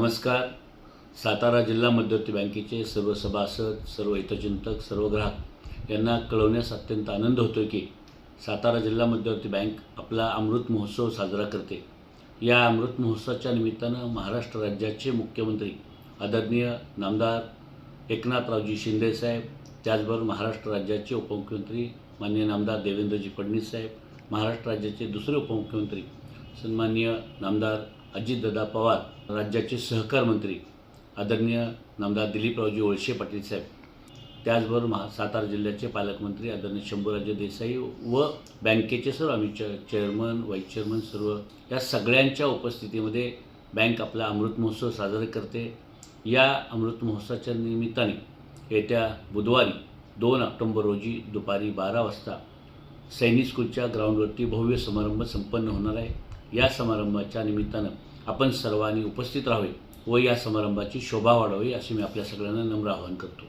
नमस्कार. सातारा जिल्हा मध्यवर्ती बँकेचे सर्व सभासद सर्व हितचिंतक सर्व ग्राहक यांना कळवण्यास अत्यंत आनंद होतो की सातारा जिल्हा मध्यवर्ती बँक आपला अमृत महोत्सव साजरा करते. या अमृत महोत्सवाच्या निमित्तानं महाराष्ट्र राज्याचे मुख्यमंत्री आदरणीय नामदार एकनाथरावजी शिंदेसाहेब त्याचबरोबर महाराष्ट्र राज्याचे उपमुख्यमंत्री माननीय नामदार देवेंद्रजी फडणवीस साहेब महाराष्ट्र राज्याचे दुसरे उपमुख्यमंत्री सन्माननीय नामदार अजितदादा पवार राज्याचे सहकार मंत्री आदरणीय नामदार दिलीपरावजी ओळशे पाटील साहेब. त्याचबरोबर महा सातारा जिल्ह्याचे पालकमंत्री आदरणीय शंभूराजे देसाई व बँकेचे सर्व आम्ही च चेअरमन व्हाईस चेअरमन सर्व या सगळ्यांच्या उपस्थितीमध्ये बँक आपला अमृत महोत्सव साजरा करते. या अमृत महोत्सवाच्या निमित्ताने येत्या बुधवारी दोन ऑक्टोंबर रोजी दुपारी बारा वाजता सैनिक स्कूलच्या ग्राउंडवरती भव्य समारंभ संपन्न होणार आहे. या समारंभाच्या निमित्तानं आपण सर्वांनी उपस्थित राहावे व या समारंभाची शोभा वाढावी असे मी आपल्या सगळ्यांना नम्र आवाहन करतो.